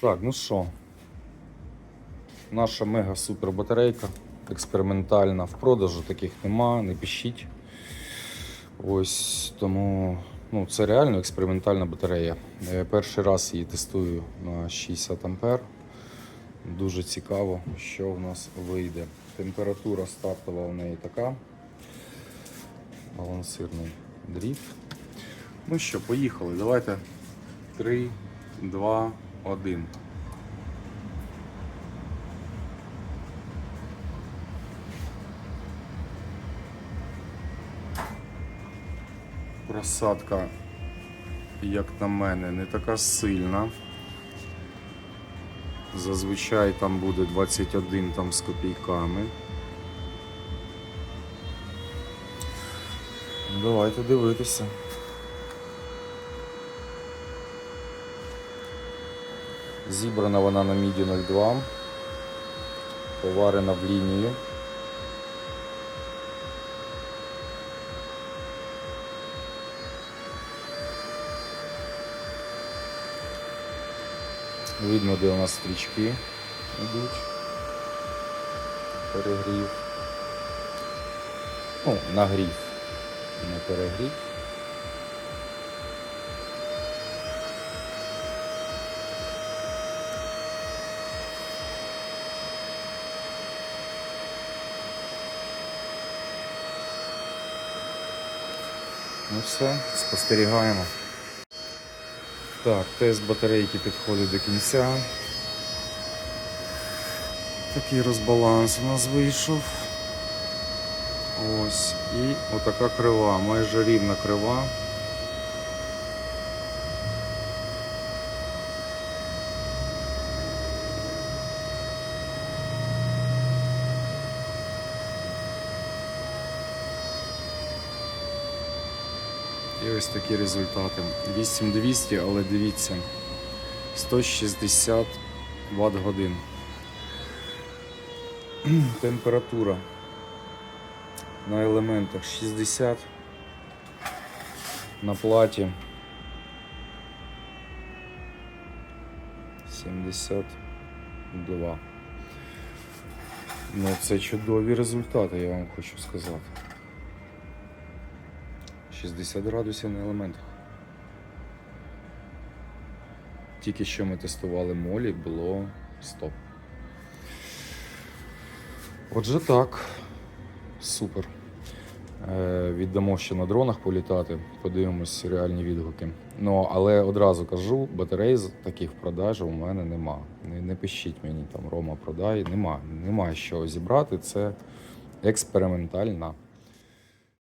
Так, ну що, наша мега супер батарейка експериментальна. В продажу таких нема, не пишіть. Ось тому ну, це реально експериментальна батарея. Е, Перший раз її тестую на 60 ампер. Дуже цікаво, що в нас вийде. Температура стартова у неї така. Балансирний дріфт. Ну що, поїхали. Давайте 3, 2, 1. Просадка, як на мене, не така сильна. Зазвичай там буде 21 там з копійками. Давайте дивитися. Зібрана вона на міді 02, поварена в лінію. Видно, де у нас стрічки йдуть. Перегрів. Ну, нагрів, не перегрів. Ну все, спостерігаємо. Так, тест батарейки підходить до кінця. Такий розбаланс у нас вийшов. Ось. І отака крива, майже рівна крива. І ось такі результати. 8200, але дивіться, 160 Вт годин. Температура на елементах 60, на платі 72. Ну, це чудові результати, я вам хочу сказати. 60 градусів на елементах. Тільки що ми тестували молі, було 100. Отже так, супер. Е, віддамо ще на дронах політати, подивимось реальні відгуки. Ну, але одразу кажу, батарей таких в продажі у мене нема. Не, не пишіть мені там Рома продай, нема. Нема що зібрати. Це експериментальна